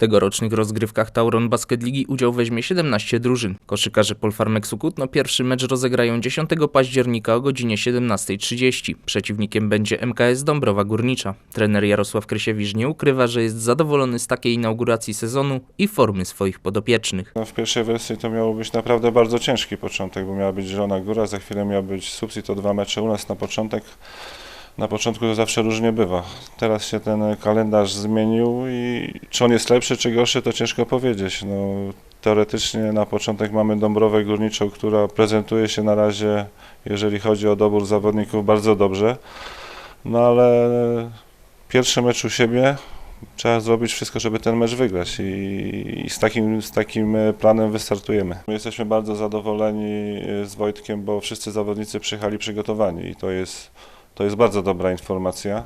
tegorocznych rozgrywkach Tauron Basket Ligi udział weźmie 17 drużyn. Koszykarze Polfarmeksu Kutno pierwszy mecz rozegrają 10 października o godzinie 17.30. Przeciwnikiem będzie MKS Dąbrowa Górnicza. Trener Jarosław Krysiewicz nie ukrywa, że jest zadowolony z takiej inauguracji sezonu i formy swoich podopiecznych. No, w pierwszej wersji to miało być naprawdę bardzo ciężki początek, bo miała być Zielona Góra, za chwilę miał być Subsi, to dwa mecze u nas na początek. Na początku to zawsze różnie bywa. Teraz się ten kalendarz zmienił i czy on jest lepszy czy gorszy, to ciężko powiedzieć. No, teoretycznie na początek mamy Dąbrowę Górniczą, która prezentuje się na razie, jeżeli chodzi o dobór zawodników, bardzo dobrze. No ale pierwszy mecz u siebie, trzeba zrobić wszystko, żeby ten mecz wygrać i, i z, takim, z takim planem wystartujemy. My jesteśmy bardzo zadowoleni z Wojtkiem, bo wszyscy zawodnicy przyjechali przygotowani i to jest, to jest bardzo dobra informacja.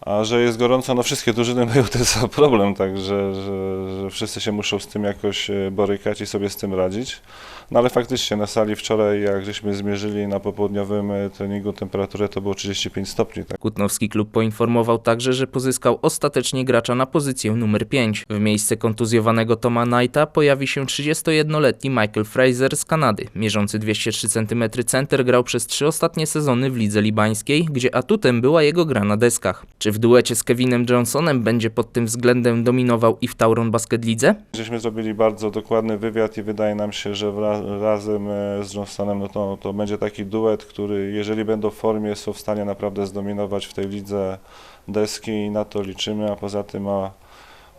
A że jest gorąco, no wszystkie drużyny mają ten sam problem, także że, że wszyscy się muszą z tym jakoś e, borykać i sobie z tym radzić. No ale faktycznie na sali wczoraj, jak żeśmy zmierzyli na popołudniowym e, treningu temperaturę, to było 35 stopni. Tak? Kutnowski klub poinformował także, że pozyskał ostatecznie gracza na pozycję numer 5. W miejsce kontuzjowanego Toma Knighta pojawi się 31-letni Michael Fraser z Kanady. Mierzący 203 cm center grał przez trzy ostatnie sezony w lidze libańskiej, gdzie atutem była jego gra na deskach. Czy w duecie z Kevinem Johnsonem będzie pod tym względem dominował i w Tauron Basket Lidze? Żeśmy zrobili bardzo dokładny wywiad i wydaje nam się, że razem e, z Johnsonem no to, to będzie taki duet, który jeżeli będą w formie, są w stanie naprawdę zdominować w tej lidze deski i na to liczymy, a poza tym ma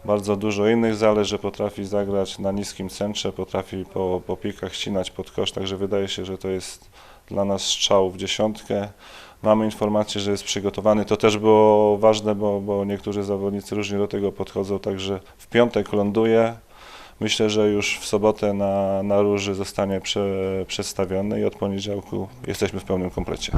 bardzo dużo innych zalet, że potrafi zagrać na niskim centrze, potrafi po, po pikach ścinać pod kosz, także wydaje się, że to jest dla nas strzał w dziesiątkę. Mamy informację, że jest przygotowany. To też było ważne, bo, bo niektórzy zawodnicy różnie do tego podchodzą, także w piątek ląduje. Myślę, że już w sobotę na, na Róży zostanie prze, przedstawiony i od poniedziałku jesteśmy w pełnym komplecie.